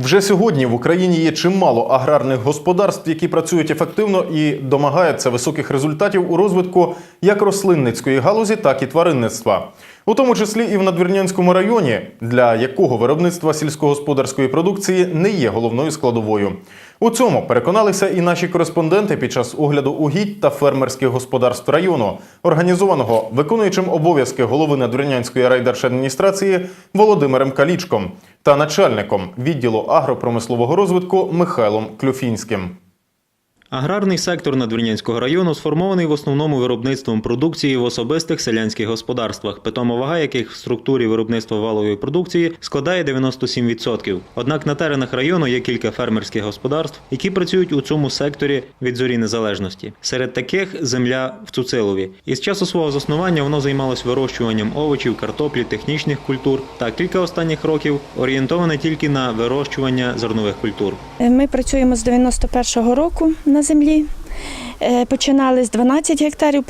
Вже сьогодні в Україні є чимало аграрних господарств, які працюють ефективно і домагаються високих результатів у розвитку як рослинницької галузі, так і тваринництва. У тому числі і в Надвірнянському районі, для якого виробництво сільськогосподарської продукції не є головною складовою. У цьому переконалися і наші кореспонденти під час огляду угідь та фермерських господарств району, організованого виконуючим обов'язки голови Надвірнянської райдержадміністрації Володимиром Калічком та начальником відділу агропромислового розвитку Михайлом Клюфінським. Аграрний сектор Надвірнянського району сформований в основному виробництвом продукції в особистих селянських господарствах, питома вага яких в структурі виробництва валової продукції складає 97%. Однак на теренах району є кілька фермерських господарств, які працюють у цьому секторі від зорі незалежності. Серед таких земля в Цуцилові. Із часу свого заснування воно займалось вирощуванням овочів, картоплі, технічних культур та кілька останніх років орієнтоване тільки на вирощування зернових культур. Ми працюємо з 91-го року на землі. Е, Починали з 12 гектарів,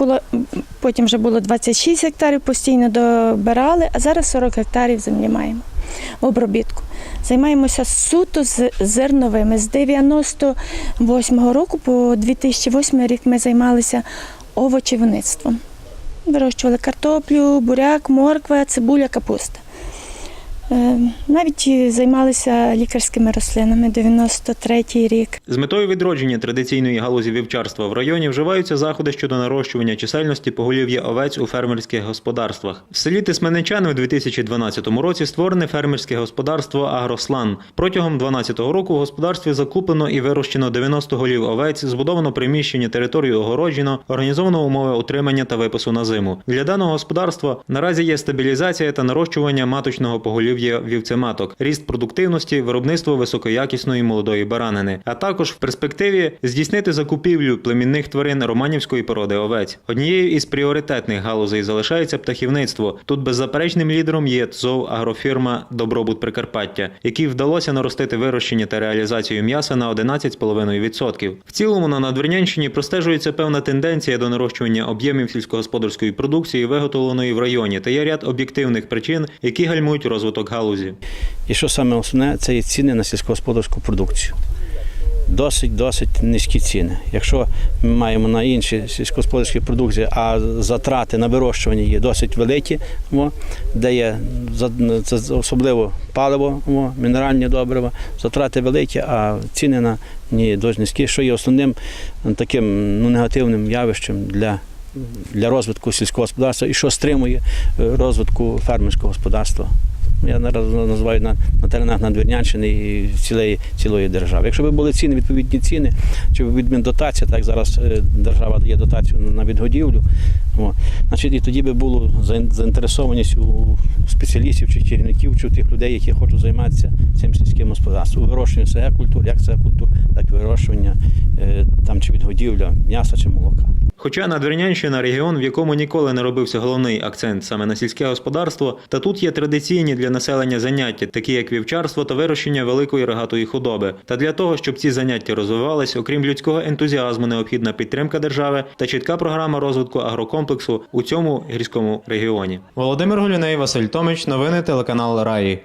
потім вже було 26 гектарів, постійно добирали, а зараз 40 гектарів землі маємо в обробітку. Займаємося суто з зерновими. З 98-го року по 2008 рік ми займалися овочівництвом. Вирощували картоплю, буряк, морква, цибуля, капуста. Е, Навіть займалися лікарськими рослинами 93-й рік. З метою відродження традиційної галузі вівчарства в районі вживаються заходи щодо нарощування чисельності поголів'я овець у фермерських господарствах. В селі Тисменичани у 2012 році створене фермерське господарство Агрослан. Протягом 2012 року в господарстві закуплено і вирощено 90 голів овець, збудовано приміщення, територію огороджено, організовано умови утримання та випису на зиму. Для даного господарства наразі є стабілізація та нарощування маточного поголів'я вівцематок, ріст продуктивності, виробництво високоякісної молодої баранини, а також в перспективі здійснити закупівлю племінних тварин романівської породи овець. Однією із пріоритетних галузей залишається птахівництво. Тут беззаперечним лідером є ТЗОВ агрофірма Добробут Прикарпаття, якій вдалося наростити вирощення та реалізацію м'яса на 11,5%. В цілому на Надвірнянщині простежується певна тенденція до нарощування об'ємів сільськогосподарської продукції, виготовленої в районі, та є ряд об'єктивних причин, які гальмують розвиток галузі. І що саме основне, це є ціни на сільськогосподарську продукцію. Досить, досить низькі ціни. Якщо ми маємо на інші сільськогосподарські продукції, а затрати на вирощування є досить великі, де є це особливо паливо, мінеральні добрива, затрати великі, а ціни на ні досить низькі, що є основним таким ну, негативним явищем для, для розвитку сільського господарства і що стримує е, розвитку фермерського господарства. Я наразі називаю на, на теренах Надвірнянщини і цілої, цілої держави. Якщо б були ціни, відповідні ціни, чи відмін дотація, так зараз е, держава дає дотацію на відгодівлю, о, значить, і тоді би було заінтересованість у спеціалістів чи керівників, чи у тих людей, які хочуть займатися цим сільським господарством. Вирощування СГ культур, як це культур, так і вирощування е, там чи відгодівля м'яса чи молока. Хоча Надвірнянщина регіон, в якому ніколи не робився головний акцент саме на сільське господарство, та тут є традиційні для населення заняття, такі як вівчарство та вирощення великої рогатої худоби. Та для того, щоб ці заняття розвивались, окрім людського ентузіазму, необхідна підтримка держави та чітка програма розвитку агрокомплексу у цьому гірському регіоні. Володимир Гуліней, Василь Томич, новини телеканал Раї.